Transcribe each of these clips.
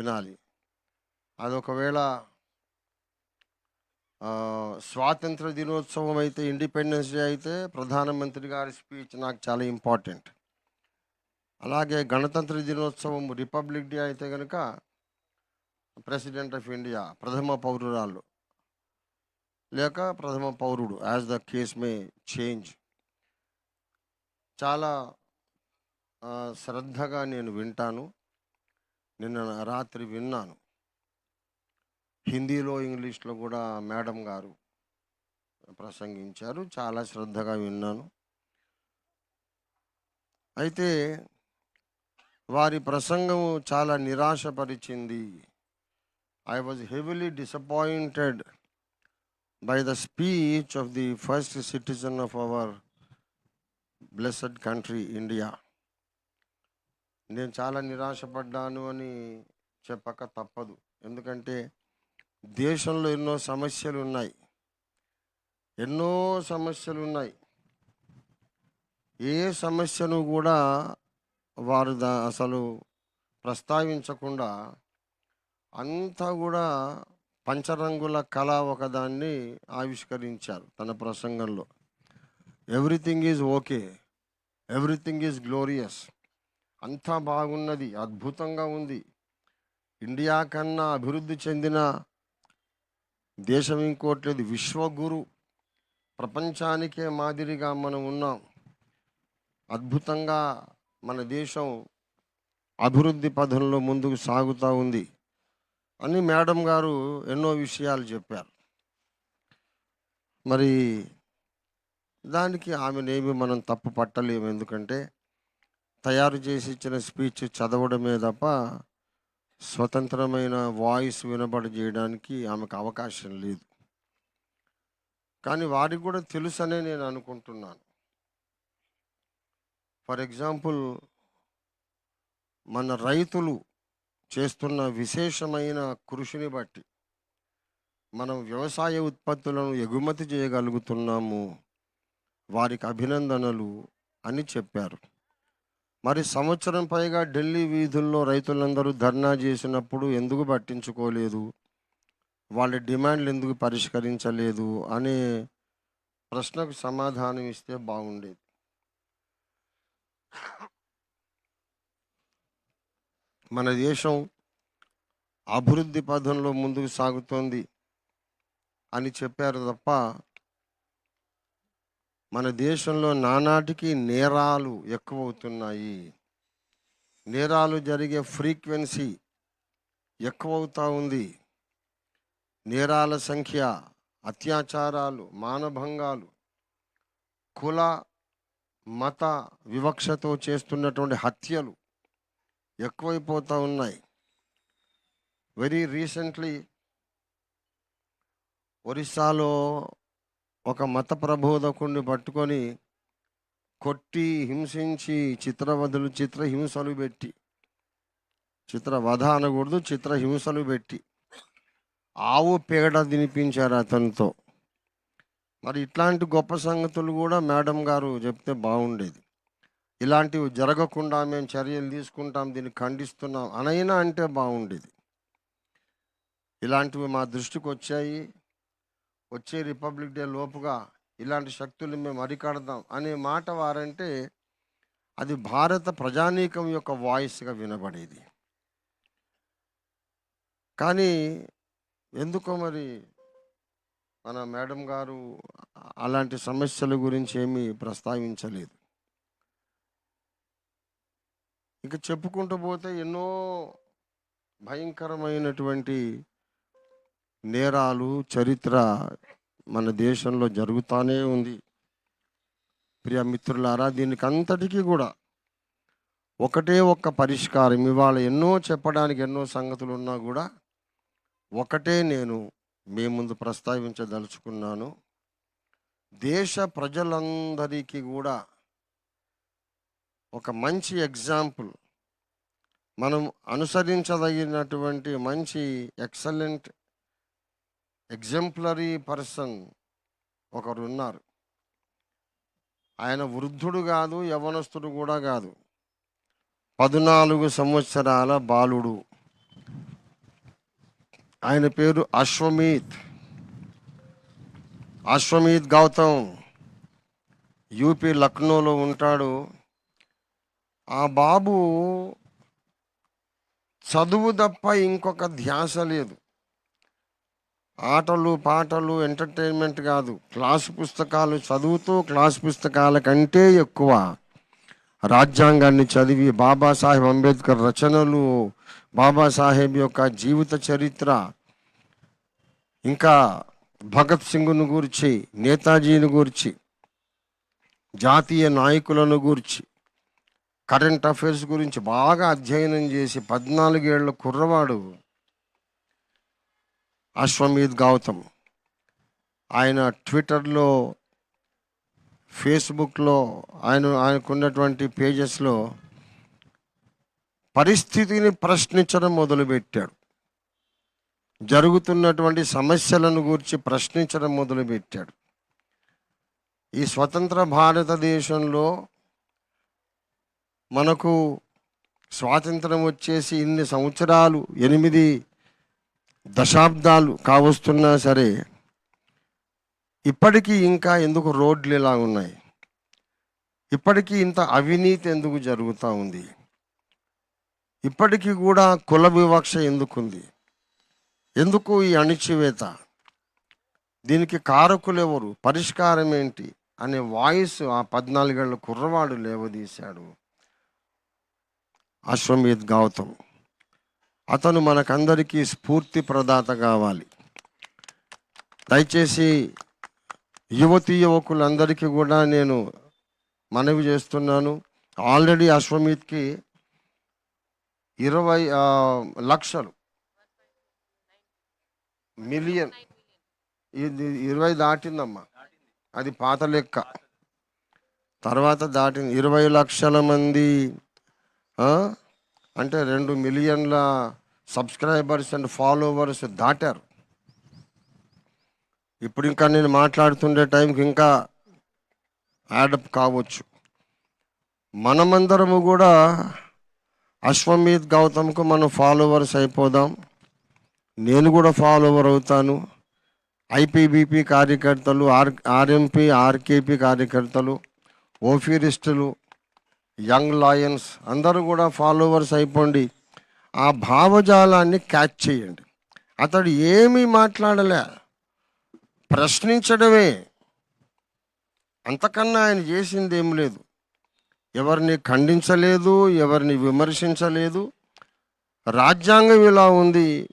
వినాలి. అది ఒకవేళ స్వాతంత్ర దినోత్సవం అయితే ఇండిపెండెన్స్ డే అయితే ప్రధానమంత్రి గారి స్పీచ్ నాకు చాలా ఇంపార్టెంట్. అలాగే గణతంత్ర దినోత్సవం రిపబ్లిక్ డే అయితే కనుక ప్రెసిడెంట్ ఆఫ్ ఇండియా ప్రథమ పౌరురాలు లేక ప్రథమ పౌరుడు as the case may change. చాలా శ్రద్ధగా నేను వింటాను. నిన్న రాత్రి విన్నాను. హిందీలో ఇంగ్లీష్లో కూడా మేడం గారు ప్రసంగించారు. చాలా శ్రద్ధగా విన్నాను. అయితే వారి ప్రసంగం చాలా నిరాశపరిచింది. I was heavily disappointed by the speech of the first citizen of our blessed country India నేను చాలా నిరాశపడ్డాను అని చెప్పక తప్పదు. ఎందుకంటే దేశంలో ఎన్నో సమస్యలు ఉన్నాయి ఎన్నో సమస్యలు ఉన్నాయి ఏ సమస్యను కూడా వారు దా అసలు ప్రస్తావించకుండా అంతా కూడా పంచరంగుల కళ ఒకదాన్ని ఆవిష్కరించారు తన ప్రసంగంలో. Everything is okay. Everything is glorious. అంతా బాగున్నది అద్భుతంగా ఉంది. ఇండియా కన్నా అభివృద్ధి చెందిన దేశం ఇంకోట్లేదు విశ్వగురు. ప్రపంచానికే మాదిరిగా మనం ఉన్నాం. అద్భుతంగా మన దేశం అభివృద్ధి పథంలో ముందుకు సాగుతూ ఉంది అని మేడం గారు ఎన్నో విషయాలు చెప్పారు. మరి దానికి ఆమెనేమి మనం తప్పు పట్టలేము ఎందుకంటే తయారు చేసి ఇచ్చిన స్పీచ్ చదవడమే తప్ప స్వతంత్రమైన వాయిస్ వినబడి చేయడానికి ఆమెకు అవకాశం లేదు. కానీ వారికి కూడా తెలుసనే నేను అనుకుంటున్నాను. ఫర్ ఎగ్జాంపుల్ మన రైతులు చేస్తున్న విశేషమైన కృషిని బట్టి మనం వ్యవసాయ ఉత్పత్తులను ఎగుమతి చేయగలుగుతున్నాము వారికి అభినందనలు అని చెప్పారు. మరి సంవత్సరం పైగా ఢిల్లీ వీధుల్లో రైతులందరూ ధర్నా చేసినప్పుడు ఎందుకు పట్టించుకోలేదు? వాళ్ళ డిమాండ్లు ఎందుకు పరిష్కరించలేదు? అనే ప్రశ్నకు సమాధానం ఇస్తే బాగుండేది. మన దేశం అభివృద్ధి పథంలో ముందుకు సాగుతోంది అని చెప్పారు తప్ప మన దేశంలో నానాటికి నేరాలు ఎక్కువవుతున్నాయి. నేరాలు జరిగే ఫ్రీక్వెన్సీ ఎక్కువవుతూ ఉంది. నేరాల సంఖ్య అత్యాచారాలు మానభంగాలు కుల మత వివక్షతో చేస్తున్నటువంటి హత్యలు ఎక్కువైపోతూ ఉన్నాయి. వెరీ రీసెంట్లీ ఒరిస్సాలో ఒక మత ప్రబోధకుడిని పట్టుకొని కొట్టి హింసించి చిత్రవధులు చిత్రహింసలు పెట్టి చిత్రవధ అనకూడదు చిత్రహింసలు పెట్టి ఆవు పేడ తినిపించారు అతనితో. మరి ఇట్లాంటి గొప్ప సంగతులు కూడా మేడం గారు చెప్తే బాగుండేది. ఇలాంటివి జరగకుండా మేము చర్యలు తీసుకుంటాం దీన్ని ఖండిస్తున్నాం అనైనా అంటే బాగుండేది. ఇలాంటివి మా దృష్టికి వచ్చాయి వచ్చే రిపబ్లిక్ డే లోపుగా ఇలాంటి శక్తులు మేము అరికడదాం అనే మాట వారంటే అది భారత ప్రజానీకం యొక్క వాయిస్గా వినబడేది. కానీ ఎందుకో మరి మన మేడం గారు అలాంటి సమస్యల గురించి ఏమీ ప్రస్తావించలేదు. ఇక చెప్పుకుంటూ పోతే ఎన్నో భయంకరమైనటువంటి నేరాలు చరిత్ర మన దేశంలో జరుగుతూనే ఉంది. ప్రియ మిత్రులారా దీనికి అంతటికీ కూడా ఒకటే ఒక్క పరిష్కారం. ఇవాళ ఎన్నో చెప్పడానికి ఎన్నో సంగతులు ఉన్నా కూడా ఒకటే నేను మీ ముందు ప్రస్తావించదలుచుకున్నాను. దేశ ప్రజలందరికీ కూడా ఒక మంచి ఎగ్జాంపుల్. మనం అనుసరించదగినటువంటి మంచి ఎక్సలెంట్ ఎగ్జంప్లరీ పర్సన్ ఒకరు ఉన్నారు ఆయన వృద్ధుడు కాదు యవనస్తుడు కూడా కాదు. పద్నాలుగు సంవత్సరాల బాలుడు. ఆయన పేరు అశ్వమీత్. అశ్వమీత్ గౌతమ్ యూపీ లక్నోలో ఉంటాడు. ఆ బాబు చదువు తప్ప ఇంకొక ధ్యాస లేదు. ఆటలు పాటలు ఎంటర్టైన్మెంట్ కాదు. క్లాస్ పుస్తకాలు చదువుతూ క్లాస్ పుస్తకాల కంటే ఎక్కువ. రాజ్యాంగాన్ని చదివి బాబాసాహెబ్ అంబేద్కర్ రచనలు బాబాసాహెబ్ యొక్క జీవిత చరిత్ర. ఇంకా భగత్ సింగ్ను గూర్చి నేతాజీని గూర్చి జాతీయ నాయకులను గూర్చి కరెంట్ అఫైర్స్ గురించి బాగా అధ్యయనం చేసి పద్నాలుగేళ్ళ కుర్రవాడు. అశ్వమీద్ గౌతమ్. ఆయన ట్విట్టర్లో ఫేస్బుక్లో ఆయన ఆయనకున్నటువంటి పేజెస్లో పరిస్థితిని ప్రశ్నించడం మొదలుపెట్టాడు. జరుగుతున్నటువంటి సమస్యలను గురించి ప్రశ్నించడం మొదలుపెట్టాడు. ఈ స్వతంత్ర భారతదేశంలో మనకు స్వాతంత్రం వచ్చేసి ఇన్ని సంవత్సరాలు ఎనిమిది దశాబ్దాలు కావస్తున్నా సరే ఇప్పటికీ ఇంకా ఎందుకు రోడ్లు ఇలా ఉన్నాయి? ఇప్పటికీ ఇంత అవినీతి ఎందుకు జరుగుతూ ఉంది? ఇప్పటికీ కూడా కుల వివక్ష ఎందుకుంది? ఎందుకు ఈ అణిచివేత? దీనికి కారకులు ఎవరు పరిష్కారం ఏంటి? అనే వాయిస్ ఆ పద్నాలుగేళ్ళ కుర్రవాడు లేవదీశాడు. అశ్వమేధ్ గౌతమ్. అతను మనకందరికీ స్ఫూర్తి ప్రదాత కావాలి. దయచేసి యువతి యువకులందరికీ కూడా నేను మనవి చేస్తున్నాను. ఆల్రెడీ అశ్వమీత్కి ఇరవై లక్షలు. మిలియన్. ఇది ఇరవై దాటిందమ్మా. అది పాత లెక్క. తర్వాత దాటింది. ఇరవై లక్షల మంది అంటే రెండు మిలియన్ల సబ్స్క్రైబర్స్ అండ్ ఫాలోవర్స్ దాటారు. ఇప్పుడు ఇంకా నేను మాట్లాడుతుండే టైంకి ఇంకా యాడప్ కావచ్చు. మనమందరము కూడా అశ్వమీత్ గౌతమ్కు మనం ఫాలోవర్స్ అయిపోదాం. నేను కూడా ఫాలోవర్ అవుతాను. ఐపీబీపీ కార్యకర్తలు ఆర్ ఆర్ఎంపీ ఆర్కేపీ కార్యకర్తలు ఓఫీరిస్టులు యంగ్ లాయన్స్ అందరూ కూడా ఫాలోవర్స్ అయిపోండి. ఆ భావజాలాన్ని క్యాచ్ చేయండి. అతడు ఏమీ మాట్లాడలే. ప్రశ్నించడమే. అంతకన్నా ఆయన చేసింది ఏం లేదు. ఎవరిని ఖండించలేదు ఎవరిని విమర్శించలేదు. రాజ్యాంగం ఇలా ఉంది.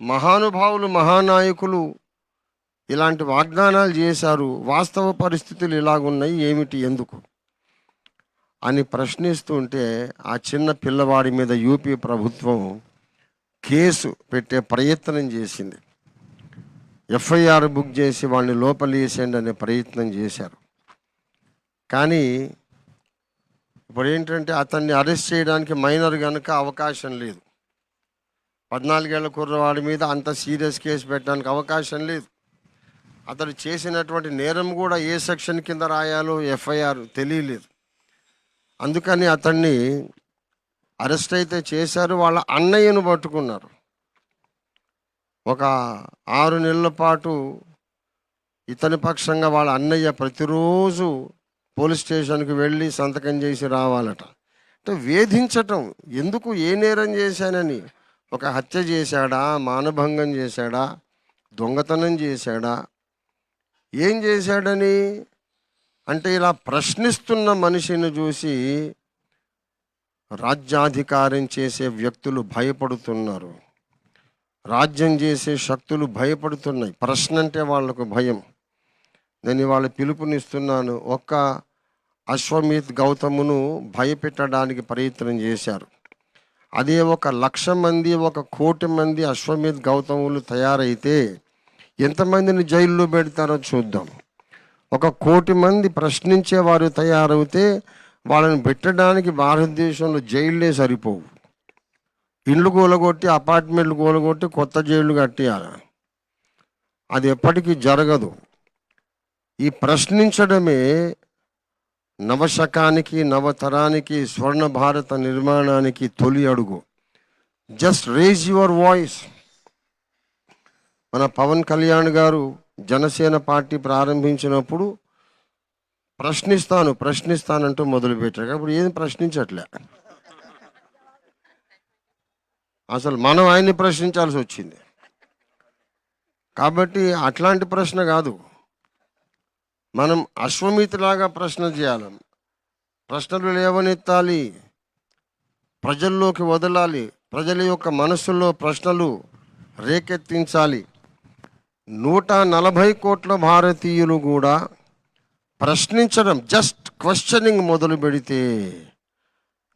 మహానుభావులు మహానాయకులు ఇలాంటి వాగ్దానాలు చేశారు. వాస్తవ పరిస్థితులు ఇలాగున్నాయి. ఏమిటి? ఎందుకు? అని ప్రశ్నిస్తుంటే ఆ చిన్న పిల్లవాడి మీద యూపీ ప్రభుత్వం కేసు పెట్టే ప్రయత్నం చేసింది. ఎఫ్ఐఆర్ బుక్ చేసి వాళ్ళని లోపలేసేయండి అనే ప్రయత్నం చేశారు. కానీ ఇప్పుడు ఏంటంటే అతన్ని అరెస్ట్ చేయడానికి మైనర్ కనుక అవకాశం లేదు. పద్నాలుగేళ్ళ కుర్రవాడి మీద అంత సీరియస్ కేసు పెట్టడానికి అవకాశం లేదు. అతడు చేసినటువంటి నేరం కూడా ఏ సెక్షన్ కింద రాయాలో ఎఫ్ఐఆర్ తెలియలేదు. అందుకని అతన్ని అరెస్ట్ అయితే చేశారు. వాళ్ళ అన్నయ్యను పట్టుకున్నారు. ఒక ఆరు నెలల పాటు ఇతని పక్షంగా వాళ్ళ అన్నయ్య ప్రతిరోజు పోలీస్ స్టేషన్కి వెళ్ళి సంతకం చేసి రావాలట. అంటే వేధించటం. ఎందుకు ఏ నేరం చేశానని? ఒక హత్య చేశాడా? మానభంగం చేశాడా? దొంగతనం చేశాడా? ఏం చేశాడని? అంటే ఇలా ప్రశ్నిస్తున్న మనిషిని చూసి రాజ్యాధికారం చేసే వ్యక్తులు భయపడుతున్నారు. రాజ్యం చేసే శక్తులు భయపడుతున్నాయి. ప్రశ్న అంటే వాళ్ళకు భయం. నేను ఇవాళ పిలుపునిస్తున్నాను. ఒక్క అశ్వమేధ్ గౌతమును భయపెట్టడానికి ప్రయత్నం చేశారు. అదే ఒక లక్ష మంది ఒక కోటి మంది అశ్వమేధ్ గౌతములు తయారైతే ఎంతమందిని జైల్లో పెడతారో చూద్దాం. ఒక కోటి మంది ప్రశ్నించేవారు తయారవుతే వాళ్ళని పెట్టడానికి భారతదేశంలో జైళ్ళే సరిపోవు. ఇండ్లు కూలగొట్టి అపార్ట్మెంట్లు కూలగొట్టి కొత్త జైళ్ళు కట్టేయాలి. అది ఎప్పటికీ జరగదు. ఈ ప్రశ్నించడమే నవశకానికి నవతరానికి స్వర్ణ భారత నిర్మాణానికి తొలి అడుగు. జస్ట్ రేజ్ యువర్ వాయిస్ మన పవన్ కళ్యాణ్ గారు జనసేన పార్టీ ప్రారంభించినప్పుడు ప్రశ్నిస్తాను ప్రశ్నిస్తానంటూ మొదలుపెట్టారు. కాబట్టి ఏం ప్రశ్నించట్లే. అసలు మనం ఆయన్ని ప్రశ్నించాల్సి వచ్చింది. కాబట్టి అట్లాంటి ప్రశ్న కాదు. మనం అశ్వమితిలాగా ప్రశ్న చేయాలి. ప్రశ్నలు లేవనెత్తాలి. ప్రజల్లోకి వదలాలి. ప్రజల యొక్క మనస్సులో ప్రశ్నలు రేకెత్తించాలి. నూట నలభై కోట్ల భారతీయులు కూడా ప్రశ్నించడం జస్ట్ క్వశ్చనింగ్ మొదలు పెడితే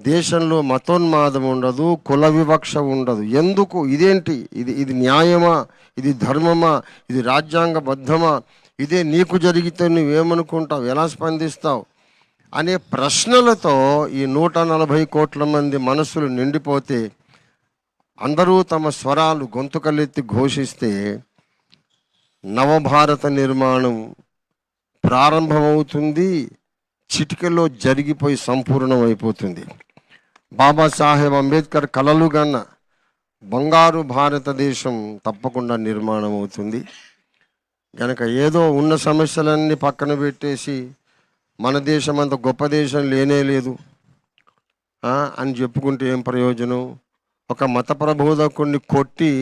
దేశంలో మతోన్మాదం ఉండదు కుల వివక్ష ఉండదు. ఎందుకు? ఇదేంటి? ఇది ఇది న్యాయమా? ఇది ధర్మమా? ఇది రాజ్యాంగబద్ధమా? ఇదే నీకు జరిగితే నువ్వేమనుకుంటావు? ఎలా స్పందిస్తావు? అనే ప్రశ్నలతో ఈ నూట నలభై కోట్ల మంది మనసులు నిండిపోతే అందరూ తమ స్వరాలు గొంతుకలెత్తి ఘోషిస్తే నవభారత నిర్మాణం ప్రారంభమవుతుంది చిటికలో జరిగిపోయి సంపూర్ణమైపోతుంది. బాబాసాహెబ్ అంబేద్కర్ కలలు కన్న బంగారు భారతదేశం తప్పకుండా నిర్మాణం అవుతుంది కనుక ఏదో ఉన్న సమస్యలన్నీ పక్కన పెట్టేసి మన దేశం అంత గొప్ప దేశం లేనే లేదు అని చెప్పుకుంటే ఏం ప్రయోజనం? ఒక మత ప్రబోధకుడిని కొట్టి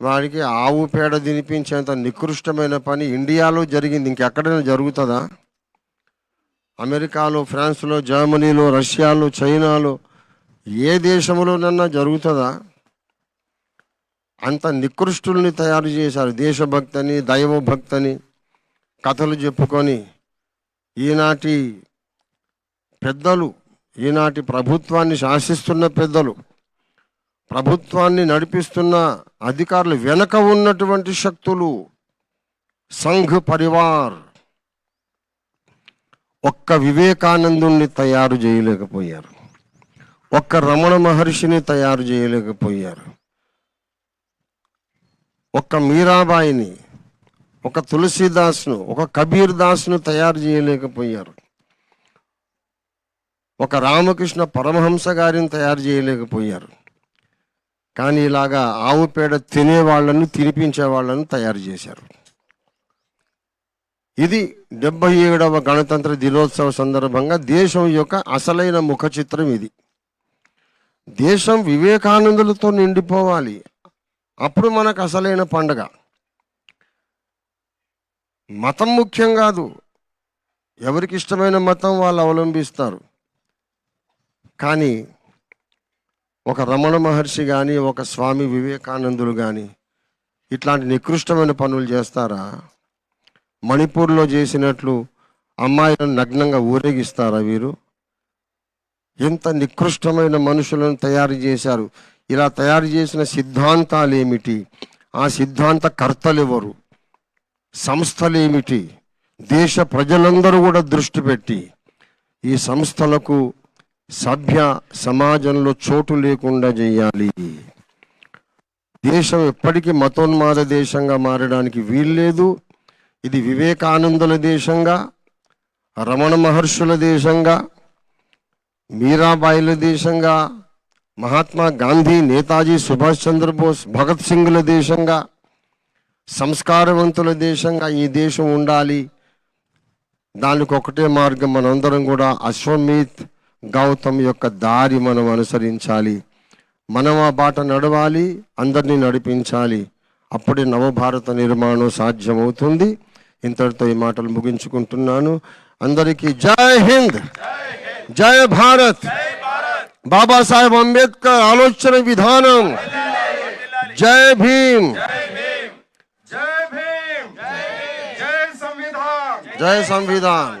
వాడికి ఆవు పేడ తినిపించేంత నికృష్టమైన పని ఇండియాలో జరిగింది. ఇంకెక్కడైనా జరుగుతుందా? అమెరికాలో ఫ్రాన్స్లో జర్మనీలో రష్యాలో చైనాలో ఏ దేశంలోనన్నా జరుగుతుందా? అంత నికృష్టుల్ని తయారు చేశారు దేశభక్తని దైవభక్తని కథలు చెప్పుకొని. ఈనాటి పెద్దలు ఈనాటి ప్రభుత్వాన్ని శాసిస్తున్న పెద్దలు ప్రభుత్వాన్ని నడిపిస్తున్న అధికారులు వెనక ఉన్నటువంటి శక్తులు సంఘ్ పరివార్. ఒక్క వివేకానందుణ్ణి తయారు చేయలేకపోయారు. ఒక్క రమణ మహర్షిని తయారు చేయలేకపోయారు. ఒక్క మీరాబాయిని ఒక తులసీదాస్ను ఒక కబీర్ దాస్ను తయారు చేయలేకపోయారు. ఒక రామకృష్ణ పరమహంస గారిని తయారు చేయలేకపోయారు. కానీ ఇలాగా ఆవు పేడ తినే వాళ్ళను తినిపించే వాళ్ళను తయారు చేశారు. ఇది డెబ్బై ఏడవ గణతంత్ర దినోత్సవ సందర్భంగా దేశం యొక్క అసలైన ముఖ చిత్రం ఇది. దేశం వివేకానందులతో నిండిపోవాలి. అప్పుడు మనకు అసలైన పండగ. మతం ముఖ్యం కాదు. ఎవరికి ఇష్టమైన మతం వాళ్ళు అవలంబిస్తారు. కానీ ఒక రమణ మహర్షి కానీ ఒక స్వామి వివేకానందులు కానీ ఇట్లాంటి నికృష్టమైన పనులు చేస్తారా? మణిపూర్లో చేసినట్లు అమ్మాయిలను నగ్నంగా ఊరేగిస్తారా వీరు? ఎంత నికృష్టమైన మనుషులను తయారు చేశారు. ఇలా తయారు చేసిన సిద్ధాంతాలు ఏమిటి ఆ సిద్ధాంత కర్తలు ఎవరు సంస్థలేమిటి? దేశ ప్రజలందరూ కూడా దృష్టి పెట్టి ఈ సంస్థలకు సభ్య సమాజంలో చోటు లేకుండా చేయాలి. దేశం ఎప్పటికీ మతోన్మాద దేశంగా మారడానికి వీల్లేదు. ఇది వివేకానందుల దేశంగా రమణ మహర్షుల దేశంగా మీరాబాయిల దేశంగా మహాత్మా గాంధీ నేతాజీ సుభాష్ చంద్రబోస్ భగత్ సింగ్ల దేశంగా సంస్కారవంతుల దేశంగా ఈ దేశం ఉండాలి. దానికి ఒకటే మార్గం మనందరం కూడా అశ్వమేధ్ గౌతమ్ యొక్క దారి మనం అనుసరించాలి. మనం ఆ బాట నడవాలి అందరినీ నడిపించాలి. అప్పుడే నవభారత నిర్మాణం సాధ్యమవుతుంది. ఇంతటితో ఈ మాటలు ముగించుకుంటున్నాను. అందరికీ జై హింద్! జై భారత్! బాబాసాహెబ్ అంబేద్కర్ ఆలోచన విధానం! జై భీమ్! జై సంవిధాన్! జై సంవిధాన్!